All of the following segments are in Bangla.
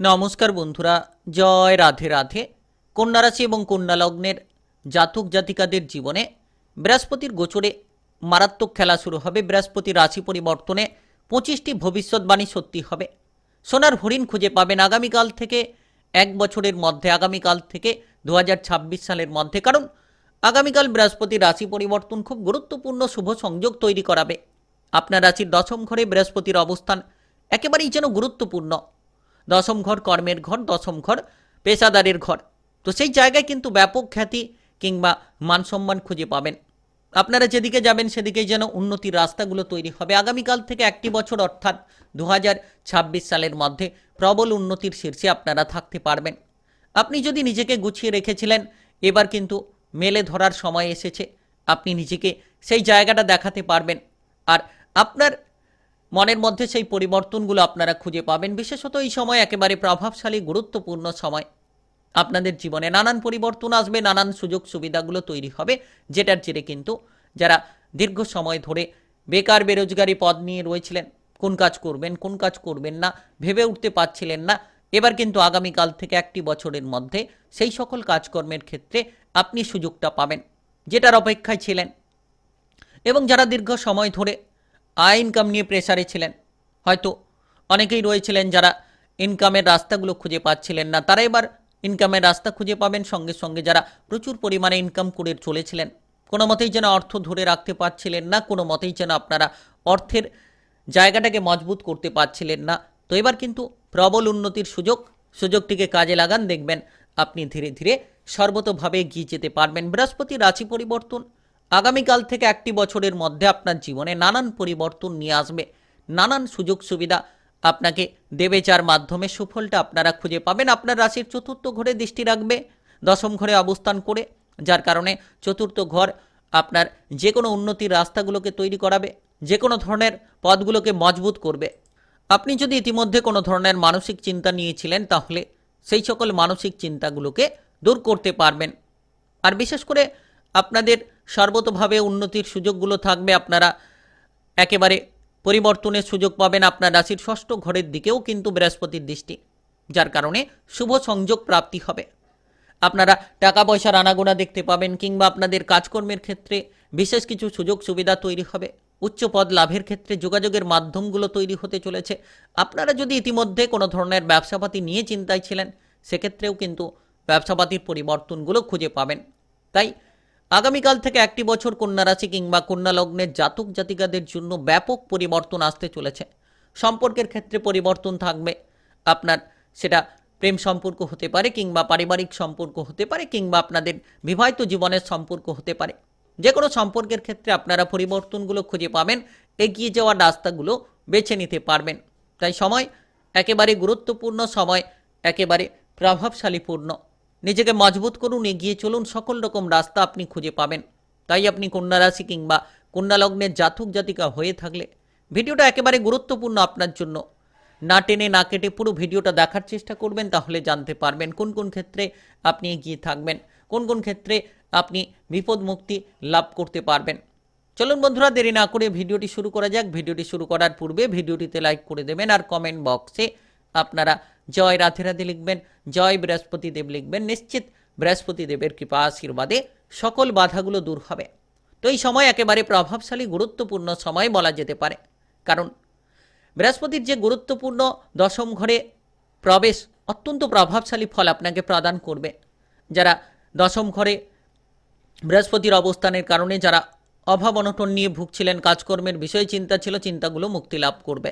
নমস্কার বন্ধুরা, জয় রাধে রাধে। কন্যা রাশি এবং কন্যা লগ্নের জাতক জাতিকাদের জীবনে বৃহস্পতির গোচরে মারাত্মক খেলা শুরু হবে। বৃহস্পতি রাশি পরিবর্তনে পঁচিশটি ভবিষ্যৎবাণী সত্যি হবে। সোনার হরিণ খুঁজে পাবেন আগামীকাল থেকে, এক বছরের মধ্যে, আগামীকাল থেকে দু হাজার ছাব্বিশ সালের মধ্যে। কারণ আগামীকাল বৃহস্পতি রাশি পরিবর্তন খুব গুরুত্বপূর্ণ শুভ সংযোগ তৈরি করাবে। আপনার রাশির দশম ঘরে বৃহস্পতির অবস্থান একেবারেই যেন গুরুত্বপূর্ণ। দশম ঘর, কর্মের ঘর, দশম ঘর, পেশাদারের ঘর। তো সেই জায়গায় কিন্তু ব্যাপক খ্যাতি কিংবা মান সম্মান খুঁজে পাবেন। আপনারা যেদিকে যাবেন সেদিকেই যেন উন্নতির রাস্তাগুলো তৈরি হবে। আগামীকাল থেকে একটি বছর, অর্থাৎ দু হাজার ছাব্বিশ সালের মধ্যে প্রবল উন্নতির শীর্ষে আপনারা থাকতে পারবেন। আপনি যদি নিজেকে গুছিয়ে রেখেছিলেন, এবার কিন্তু মেলে ধরার সময় এসেছে। আপনি নিজেকে সেই জায়গাটা দেখাতে পারবেন। আর আপনার মনের মধ্যে সেই পরিবর্তনগুলো আপনারা খুঁজে পাবেন। বিশেষত এই সময় একেবারে প্রভাবশালী, গুরুত্বপূর্ণ সময়। আপনাদের জীবনে নানান পরিবর্তন আসবে, নানান সুযোগ সুবিধাগুলো তৈরি হবে, যেটার জেরে কিন্তু যারা দীর্ঘ সময় ধরে বেকার, বেরোজগারি পদ নিয়ে রয়েছিলেন, কোন কাজ করবেন, কোন কাজ করবেন না, ভেবে উঠতে পারছিলেন না, এবার কিন্তু আগামীকাল থেকে একটি বছরের মধ্যে সেই সকল কাজকর্মের ক্ষেত্রে আপনি সুযোগটা পাবেন, যেটার অপেক্ষায় ছিলেন। এবং যারা দীর্ঘ সময় ধরে আয় ইনকাম নিয়ে প্রেসারে ছিলেন। হয়তো অনেকেই রয়েছিলেন যারা ইনকামের রাস্তাগুলো খুঁজে পাচ্ছিলেন না। তারা এবার ইনকামের রাস্তা খুঁজে পাবেন সঙ্গে সঙ্গে যারা প্রচুর পরিমাণে ইনকাম করে চলেছিলেন। কোনো মতেই যেন অর্থ ধরে রাখতে পারছিলেন না, কোনো মতেই যেন আপনারা অর্থের জায়গাটাকে মজবুত করতে পারছিলেন না। তো এবার কিন্তু প্রবল উন্নতির সুযোগ, সুযোগটিকে কাজে লাগান, দেখবেন আপনি ধীরে ধীরে সর্বতভাবে এগিয়ে যেতে পারবেন। বৃহস্পতি রাশি পরিবর্তন আগামীকাল থেকে একটি বছরের মধ্যে আপনার জীবনে নানান পরিবর্তন নিয়ে আসবে। নানান সুযোগ সুবিধা আপনাকে দেবে, যার মাধ্যমে সুফলটা আপনারা খুঁজে পাবেন। আপনার রাশির চতুর্থ ঘরে দৃষ্টি রাখবে, দশম ঘরে অবস্থান করে, যার কারণে চতুর্থ ঘর আপনার যে কোনো উন্নতির রাস্তাগুলোকে তৈরি করাবে যে কোনো ধরনের পদগুলোকে মজবুত করবে। আপনি যদি ইতিমধ্যে কোনো ধরনের মানসিক চিন্তা নিয়েছিলেন, তাহলে সেই সকল মানসিক চিন্তাগুলোকে দূর করতে পারবেন। আর বিশেষ করে আপনাদের সর্বতভাবে উন্নতির সুযোগগুলো থাকবে। আপনারা একেবারে পরিবর্তনের সুযোগ পাবেন আপনার রাশির ষষ্ঠ ঘরের দিকেও কিন্তু বৃহস্পতির দৃষ্টি, যার কারণে শুভ সংযোগ প্রাপ্তি হবে। আপনারা টাকা পয়সার আনাগোনা দেখতে পাবেন কিংবা আপনাদের কাজকর্মের ক্ষেত্রে বিশেষ কিছু সুযোগ সুবিধা তৈরি হবে। উচ্চ পদ লাভের ক্ষেত্রে যোগাযোগের মাধ্যমগুলো তৈরি হতে চলেছে। আপনারা যদি ইতিমধ্যে কোনো ধরনের ব্যবসাপাতি নিয়ে চিন্তায় ছিলেন, সেক্ষেত্রেও কিন্তু ব্যবসাপাতির পরিবর্তনগুলো খুঁজে পাবেন। তাই আগামীকাল থেকে একটি বছর কন্যা রাশি কিংবা কন্যা লগ্নের জাতক জাতিকাদের জন্য ব্যাপক পরিবর্তন আসতে চলেছে। সম্পর্কের ক্ষেত্রে পরিবর্তন থাকবে। আপনার সেটা প্রেম সম্পর্ক হতে পারে কিংবা পারিবারিক সম্পর্ক হতে পারে কিংবা আপনাদের বিবাহিত জীবনের সম্পর্ক হতে পারে। যে কোনো সম্পর্কের ক্ষেত্রে আপনারা পরিবর্তনগুলো খুঁজে পাবেন, এগিয়ে যাওয়ার রাস্তাগুলো বেছে নিতে পারবেন। তাই সময় একেবারে গুরুত্বপূর্ণ, সময় একেবারে প্রভাবশালীপূর্ণ। নিজেকে মজবুত করুন, এগিয়ে চলুন, সকল রকম রাস্তা আপনি খুঁজে পাবেন। তাই আপনি কন্যা রাশি কিংবা কন্যা লগ্নের জাতক জাতিকা হয়ে থাকলে ভিডিওটা একেবারে গুরুত্বপূর্ণ আপনার জন্য। না টেনে, না কেটে পুরো ভিডিওটা দেখার চেষ্টা করবেন, তাহলে জানতে পারবেন কোন কোন ক্ষেত্রে আপনি এগিয়ে থাকবেন, কোন কোন ক্ষেত্রে আপনি বিপদ মুক্তি লাভ করতে পারবেন। চলুন বন্ধুরা, দেরি না করে ভিডিওটি শুরু করা যাক। ভিডিওটি শুরু করার পূর্বে ভিডিওটিতে লাইক করে দেবেন আর কমেন্ট বক্সে আপনারা জয় রাধে রাধে লিখবেন, জয় বৃহস্পতি দেব লিখবেন, নিশ্চিত বৃহস্পতি দেবের কৃপা আশীর্বাদে সকল বাধাগুলো দূর হবে। তো এই সময় একেবারে প্রভাবশালী, গুরুত্বপূর্ণ সময় বলা যেতে পারে। কারণ বৃহস্পতির যে গুরুত্বপূর্ণ দশম ঘরে প্রবেশ অত্যন্ত প্রভাবশালী ফল আপনাকে প্রদান করবে। যারা দশম ঘরে বৃহস্পতির অবস্থানের কারণে যারা অভাব অনটন নিয়ে ভুগছিলেন, কাজকর্মের বিষয়ে, চিন্তা ছিল, চিন্তাগুলো মুক্তি লাভ করবে।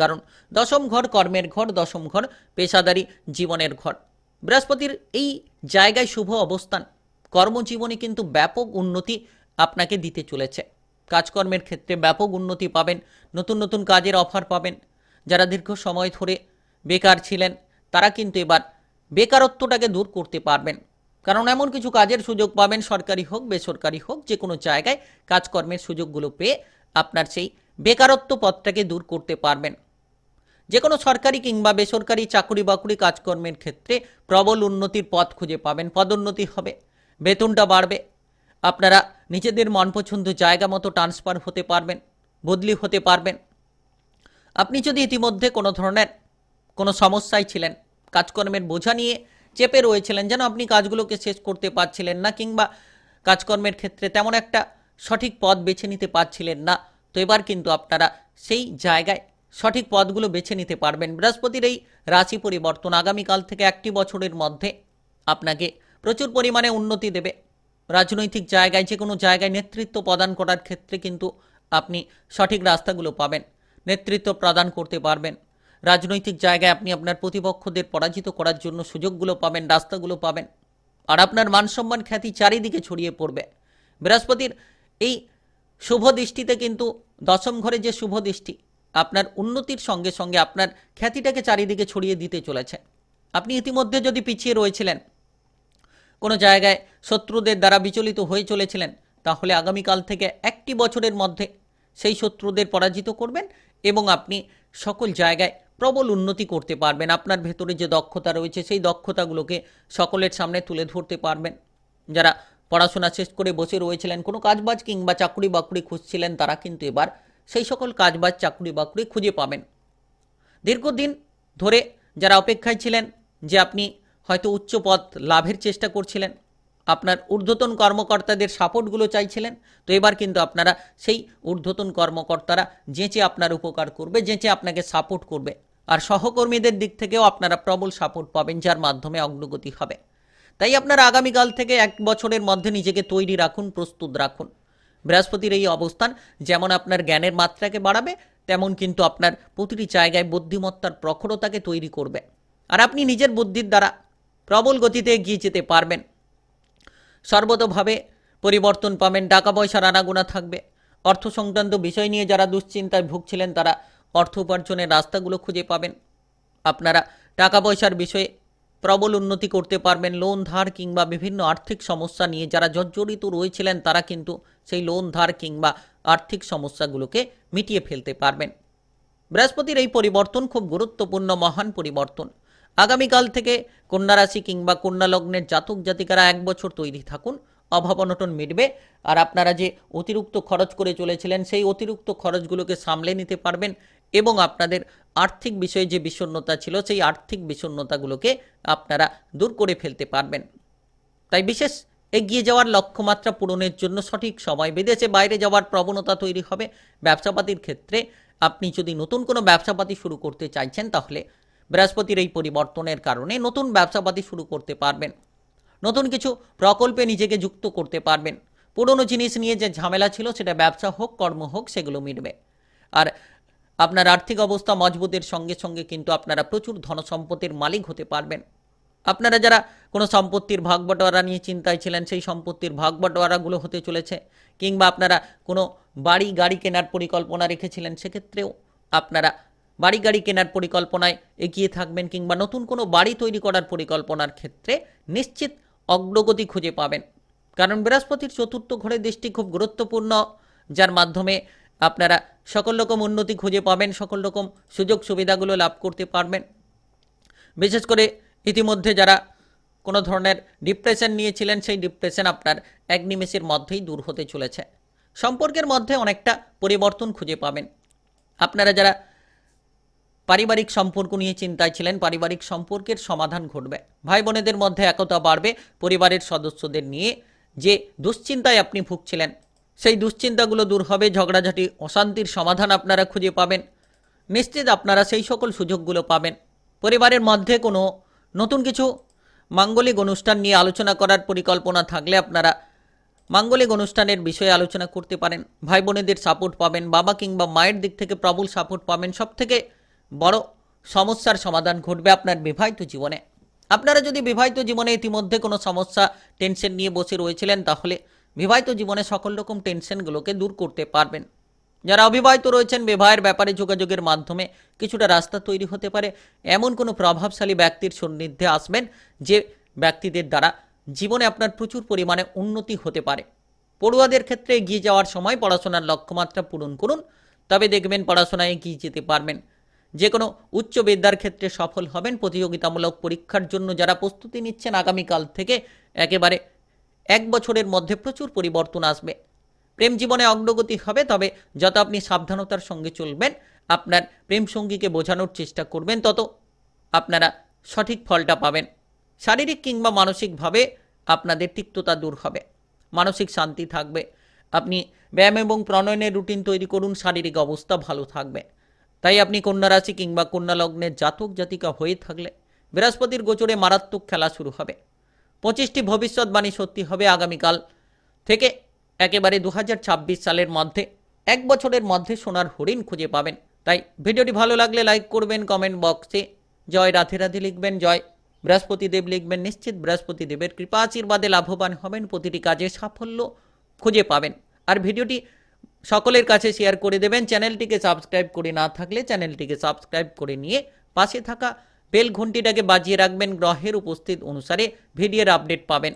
কারণ দশম ঘর কর্মের ঘর, দশম ঘর পেশাদারি জীবনের ঘর। বৃহস্পতির এই জায়গায় শুভ অবস্থান। কর্মজীবনে কিন্তু ব্যাপক উন্নতি আপনাকে দিতে চলেছে। কাজকর্মের ক্ষেত্রে ব্যাপক উন্নতি পাবেন, নতুন নতুন কাজের অফার পাবেন। যারা দীর্ঘ সময় ধরে বেকার ছিলেন, তারা কিন্তু এবার বেকারত্বটাকে দূর করতে পারবেন। কারণ এমন কিছু কাজের সুযোগ পাবেন, সরকারি হোক, বেসরকারি হোক, যে কোনো জায়গায় কাজকর্মের সুযোগগুলো পেয়ে আপনার সেই বেকারত্ব পথটাকে দূর করতে পারবেন। যে কোনো সরকারি কিংবা বেসরকারি চাকরি বাকরি কাজকর্মের ক্ষেত্রে প্রবল উন্নতির পথ খুঁজে পাবেন, পদোন্নতি হবে, বেতনটা বাড়বে। আপনারা নিজেদের মন পছন্দ জায়গা মতো ট্রান্সফার হতে পারবেন, বদলি হতে পারবেন। আপনি যদি ইতিমধ্যে কোনো ধরনের কোনো সমস্যায় ছিলেন, কাজকর্মের বোঝা নিয়ে চেপে রয়েছিলেন যেন আপনি কাজগুলোকে শেষ করতে পারছিলেন না কিংবা কাজকর্মের ক্ষেত্রে তেমন একটা সঠিক পথ বেছে নিতে পারছিলেন না, তো এবার কিন্তু আপনারা সেই জায়গায় সঠিক পথগুলো বেছে নিতে পারবেন বৃহস্পতির এই রাশি পরিবর্তন আগামীকাল থেকে একটি বছরের মধ্যে আপনাকে প্রচুর পরিমাণে উন্নতি দেবে। রাজনৈতিক জায়গায় যে কোনো জায়গায় নেতৃত্ব প্রদান করার ক্ষেত্রে কিন্তু আপনি সঠিক রাস্তাগুলো পাবেন, নেতৃত্ব প্রদান করতে পারবেন। রাজনৈতিক জায়গায় আপনি আপনার প্রতিপক্ষদের পরাজিত করার জন্য সুযোগগুলো পাবেন, রাস্তাগুলো পাবেন আর আপনার মান-সম্মান খ্যাতি চারিদিকে ছড়িয়ে পড়বে। বৃহস্পতির এই শুভ দৃষ্টিতে কিন্তু দশম ঘরে যে শুভ দৃষ্টি আপনার উন্নতির সঙ্গে সঙ্গে আপনার খ্যাতিটাকে চারিদিকে ছড়িয়ে দিতে চলেছে। আপনি ইতিমধ্যে যদি পিছিয়ে রয়েছিলেন, কোনো জায়গায় শত্রুদের দ্বারা বিচলিত হয়ে চলেছিলেন, তাহলে আগামীকাল থেকে একটি বছরের মধ্যে সেই শত্রুদের পরাজিত করবেন এবং আপনি সকল জায়গায় প্রবল উন্নতি করতে পারবেন। আপনার ভেতরে যে দক্ষতা রয়েছে, সেই দক্ষতাগুলোকে সকলের সামনে তুলে ধরতে পারবেন। যারা পড়াশোনা শেষ করে বসে রয়েছিলেন, কোনো কাজবাজ কিংবা চাকরি বাকরি খুঁজছিলেন, তারা কিন্তু এবার সেই সকল কাজবাজ চাকরি বাকরি খুঁজে পাবেন। দীর্ঘদিন ধরে যারা অপেক্ষায় ছিলেন যে আপনি হয়তো উচ্চ পদ লাভের চেষ্টা করছিলেন, আপনার ঊর্ধ্বতন কর্মকর্তাদের সাপোর্টগুলো চাইছিলেন, তো এবার কিন্তু আপনারা সেই ঊর্ধ্বতন কর্মকর্তারা যেচে আপনার উপকার করবে, যেচে আপনাকে সাপোর্ট করবে। আর সহকর্মীদের দিক থেকেও আপনারা প্রবল সাপোর্ট পাবেন, যার মাধ্যমে অগ্রগতি হবে। তাই আপনারা আগামীকাল থেকে এক বছরের মধ্যে নিজেকে তৈরি রাখুন, প্রস্তুত রাখুন। বৃহস্পতির এই অবস্থান যেমন আপনার জ্ঞানের মাত্রাকে বাড়াবে, তেমন কিন্তু আপনার প্রতিটি জায়গায় বুদ্ধিমত্তার প্রখরতাকে তৈরি করবে। আর আপনি নিজের বুদ্ধির দ্বারা প্রবল গতিতে এগিয়ে যেতে পারবেন। সর্বতভাবে পরিবর্তন পাবেন, টাকা পয়সার আনাগোনা থাকবে। অর্থ সংক্রান্ত বিষয় নিয়ে যারা দুশ্চিন্তায় ভুগছিলেন, তারা অর্থ উপার্জনের রাস্তাগুলো খুঁজে পাবেন। আপনারা টাকা পয়সার বিষয়ে প্রবল উন্নতি করতে পারবেন লোন ধার কিংবা বিভিন্ন আর্থিক সমস্যা নিয়ে। যারা জর্জরিত রয়েছিলেন, তারা কিন্তু সেই লোন ধার কিংবা আর্থিক সমস্যাগুলোকে মিটিয়ে ফেলতে পারবেন। বৃহস্পতির এই পরিবর্তন খুব গুরুত্বপূর্ণ, মহান পরিবর্তন। আগামীকাল থেকে কন্যা রাশি কিংবা কন্যা লগ্নের জাতক জাতিকারা এক বছর তৈরি থাকুন, অভাব অনটন মিটবে। আর আপনারা যে অতিরিক্ত খরচ করে চলেছিলেন, সেই অতিরিক্ত খরচগুলোকে সামলে নিতে পারবেন। এবং আপনাদের আর্থিক বিষয়ে যে বিষণ্ণতা ছিল, সেই আর্থিক বিষণ্ণতাগুলোকে আপনারা দূর করে ফেলতে পারবেন। তাই বিশেষ এগিয়ে যাওয়ার লক্ষ্যমাত্রা পূরণের জন্য সঠিক সময় বিদেশে বাইরে যাওয়ার প্রবণতা তৈরি হবে। ব্যবসাপাতির ক্ষেত্রে আপনি যদি নতুন কোনো ব্যবসাপাতি শুরু করতে চাইছেন, তাহলে বৃহস্পতির এই পরিবর্তনের কারণে নতুন ব্যবসাপাতি শুরু করতে পারবেন। নতুন কিছু প্রকল্পে নিজেকে যুক্ত করতে পারবেন। পুরনো জিনিস নিয়ে যে ঝামেলা ছিল, সেটা ব্যবসা হোক, কর্ম হোক, সেগুলো মিটবে। আর আপনার আর্থিক অবস্থা মজবুতের সঙ্গে সঙ্গে কিন্তু আপনারা প্রচুর ধনসম্পত্তির মালিক হতে পারবেন। আপনারা যারা কোনো সম্পত্তির ভাগ বাটোয়ারা নিয়ে চিন্তায় ছিলেন, সেই সম্পত্তির ভাগ বাটোয়ারাগুলো হতে চলেছে, কিংবা আপনারা কোনো বাড়ি গাড়ি কেনার পরিকল্পনা রেখেছিলেন, সেক্ষেত্রেও আপনারা বাড়ি গাড়ি কেনার পরিকল্পনায় এগিয়ে থাকবেন, কিংবা নতুন কোনো বাড়ি তৈরি করার পরিকল্পনার ক্ষেত্রে নিশ্চিত অগ্রগতি খুঁজে পাবেন। কারণ বৃহস্পতির চতুর্থ ঘরের দৃষ্টি খুব গুরুত্বপূর্ণ, যার মাধ্যমে আপনারা সকল রকম উন্নতি খুঁজে পাবেন, সকল রকম সুযোগ সুবিধাগুলো লাভ করতে পারবেন। বিশেষ করে ইতিমধ্যে যারা কোনো ধরনের ডিপ্রেশন নিয়েছিলেন, সেই ডিপ্রেশন আপনার এক নিমেষের মধ্যেই দূর হতে চলেছে। সম্পর্কের মধ্যে অনেকটা পরিবর্তন খুঁজে পাবেন। আপনারা যারা পারিবারিক সম্পর্ক নিয়ে চিন্তায় ছিলেন, পারিবারিক সম্পর্কের সমাধান ঘটবে। ভাই বোনেদের মধ্যে একতা বাড়বে, পরিবারের সদস্যদের নিয়ে যে দুশ্চিন্তায় আপনি ভুগছিলেন সেই দুশ্চিন্তাগুলো দূর হবে, ঝগড়াঝাটি, অশান্তির সমাধান আপনারা খুঁজে পাবেন। নিশ্চিত আপনারা সেই সকল সুযোগগুলো পাবেন। পরিবারের মধ্যে কোনো নতুন কিছু মাঙ্গলিক অনুষ্ঠান নিয়ে আলোচনা করার পরিকল্পনা থাকলে আপনারা মাঙ্গলিক অনুষ্ঠানের বিষয়ে আলোচনা করতে পারেন। ভাই বোনেদের সাপোর্ট পাবেন, বাবা কিংবা মায়ের দিক থেকে প্রবল সাপোর্ট পাবেন। সব থেকে বড় সমস্যার সমাধান ঘটবে আপনার বিবাহিত জীবনে। আপনারা যদি বিবাহিত জীবনে ইতিমধ্যে কোনো সমস্যা টেনশন নিয়ে বসে রয়েছিলেন, তাহলে বিবাহিত জীবনে সকল রকম টেনশনগুলোকে দূর করতে পারবেন। যারা অবিবাহিত রয়েছেন, বিবাহের ব্যাপারে যোগাযোগের মাধ্যমে কিছুটা রাস্তা তৈরি হতে পারে। এমন কোনো প্রভাবশালী ব্যক্তির সান্নিধ্যে আসবেন যে ব্যক্তিদের দ্বারা জীবনে আপনার প্রচুর পরিমাণে উন্নতি হতে পারে। পড়ুয়াদের ক্ষেত্রে এগিয়ে যাওয়ার সময় পড়াশোনার লক্ষ্যমাত্রা পূরণ করুন, তবে দেখবেন পড়াশোনায় এগিয়ে যেতে পারবেন। যে কোনো উচ্চ বিদ্যার ক্ষেত্রে সফল হবেন। প্রতিযোগিতামূলক পরীক্ষার জন্য যারা প্রস্তুতি নিচ্ছেন, আগামীকাল থেকে একেবারে এক বছরের মধ্যে প্রচুর পরিবর্তন আসবে। প্রেম জীবনে অগ্রগতি হবে, তবে যত আপনি সাবধানতার সঙ্গে চলবেন, আপনার প্রেম সঙ্গীকে বোঝানোর চেষ্টা করবেন, তত আপনারা সঠিক ফলটা পাবেন। শারীরিক কিংবা মানসিকভাবে আপনাদের তিক্ততা দূর হবে, মানসিক শান্তি থাকবে। আপনি ব্যায়াম এবং প্রণয়নের রুটিন তৈরি করুন, শারীরিক অবস্থা ভালো থাকবে। তাই আপনি কন্যা রাশি কিংবা কন্যা লগ্নের জাতক জাতিকা হয়ে থাকলে বৃহস্পতির গোচরে মারাত্মক খেলা শুরু হবে। পঁচিশটি ভবিষ্যৎবাণী সত্যি হবে আগামীকাল থেকে একেবারে দু হাজার ছাব্বিশ সালের মধ্যে। এক বছরের মধ্যে সোনার হরিণ খুঁজে পাবেন। তাই ভিডিওটি ভালো লাগলে লাইক করবেন, কমেন্ট বক্সে। জয় রাধে রাধে লিখবেন, জয় বৃহস্পতি দেব লিখবেন। নিশ্চিত বৃহস্পতি দেবের কৃপা আশীর্বাদে লাভবান হবেন। প্রতিটি কাজে সাফল্য খুঁজে পাবেন। আর ভিডিওটি সকলের কাছে শেয়ার করে দেবেন। চ্যানেলটিকে সাবস্ক্রাইব করে না থাকলে চ্যানেলটিকে সাবস্ক্রাইব করে নিয়ে পাশে থাকা বেল ঘন্টিটাকে বাজিয়ে রাখবেন গ্রহের উপস্থিত অনুসারে ভিডিওর আপডেট পাবেন।